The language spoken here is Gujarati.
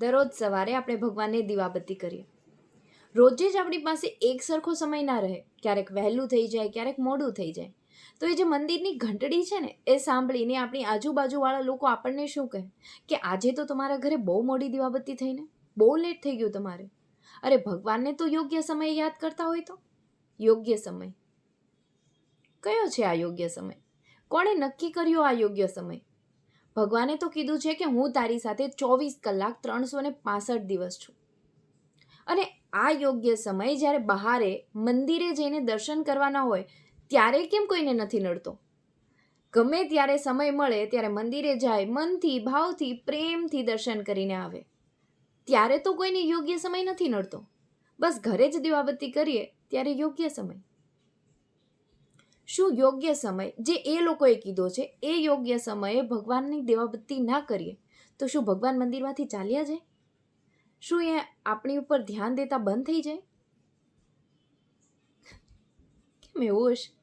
દરરોજ સવારે આપણે ભગવાનને દીવાબત્તી કરીએ. રોજે જ આપણી પાસે એક સરખો સમય ના રહે. ક્યારેક વહેલું થઈ જાય, ક્યારેક મોડું થઈ જાય. તો એ જે મંદિરની ઘંટડી છે ને, એ સાંભળીને આપણી આજુબાજુવાળા લોકો આપણને શું કહે? કે આજે તો તમારા ઘરે બહુ મોડી દીવાબત્તી થઈને બહુ લેટ થઈ ગયું તમારે. અરે, ભગવાનને તો યોગ્ય સમયે યાદ કરતા હોય તો? યોગ્ય સમય. કયો છે આ યોગ્ય સમય? કોણે નક્કી કર્યો આ યોગ્ય સમય? ભગવાને તો કીધું છે કે હું તારી સાથે ચોવીસ કલાક ત્રણસો ને પાસઠ દિવસ છું. અને આ યોગ્ય સમય જ્યારે બહારે મંદિરે જઈને દર્શન કરવાના હોય, ત્યારે કેમ કોઈને નથી નડતો? ગમે ત્યારે સમય મળે, ત્યારે મંદિરે જાય, મનથી, ભાવથી, પ્રેમથી દર્શન કરીને આવે. ત્યારે તો કોઈને યોગ્ય સમય નથી નડતો. બસ ઘરે જ દીવાબત્તી કરીએ, ત્યારે યોગ્ય સમય. શું યોગ્ય સમય? જે એ લોકોએ કીધો છે, એ યોગ્ય સમયે ભગવાનની દેવાબત્તી ના કરીએ, તો શું ભગવાન મંદિરમાંથી ચાલ્યા જાય? શું એ આપણી ઉપર ધ્યાન દેતા બંધ થઈ જાય? કેમ એવું હશે?